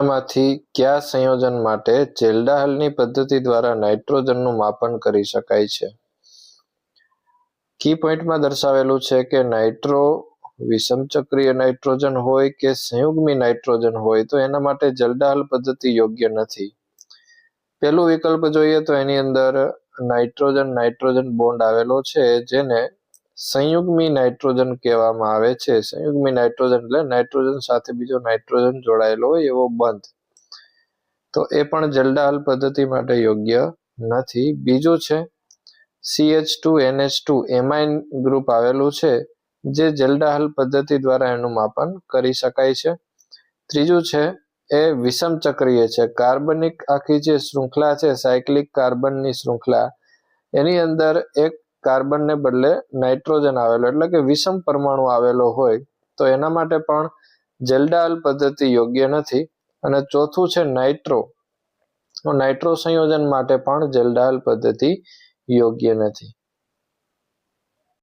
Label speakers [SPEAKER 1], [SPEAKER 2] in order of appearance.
[SPEAKER 1] માંથી કયા સંયોજન માટે જેલ્ડાહલની પદ્ધતિ દ્વારા નાઇટ્રોજનનું માપન કરી શકાય છે? કી પોઈન્ટમાં દર્શાવેલું છે કે નાઇટ્રો વિષમચક્રીય નાઇટ્રોજન હોય કે સંયુગ્મી નાઇટ્રોજન હોય તો એના માટે જલ્ડાહલ પદ્ધતિ યોગ્ય નથી. પેલું વિકલ્પ જોઈએ તો એની અંદર નાઇટ્રોજન નાઇટ્રોજન બોન્ડ આવેલો છે જેને સંયુગ્મી નાઇટ્રોજન કહેવામાં આવે છે. સંયુગ્મી નાઇટ્રોજન એટલે નાઇટ્રોજન સાથે બીજો નાઇટ્રોજન જોડાયેલો હોય એવો બંધ. તો એ પણ જલડાહલ પદ્ધતિ માટે યોગ્ય નથી. બીજું છે CH two NH two amine group આવેલું છે, જે જલડાહલ પદ્ધતિ દ્વારા એનું માપન કરી શકાય છે. ત્રીજું છે, એ વિષમ ચક્રીય છે. કાર્બનિક આખી જે શૃંખલા છે, સાયક્લિક કાર્બનની શૃંખલા, એની અંદર એક કાર્બનને બદલે નાઇટ્રોજન આવેલો, એટલે કે વિષમ પરમાણુ આવેલો હોય, તો એના માટે પણ જેલ્ડાહલ પદ્ધતિ યોગ્ય નથી. અને ચોથું છે નાઇટ્રો. નાઇટ્રો સંયોજન માટે પણ જેલ્ડાહલ પદ્ધતિ યોગ્ય નથી.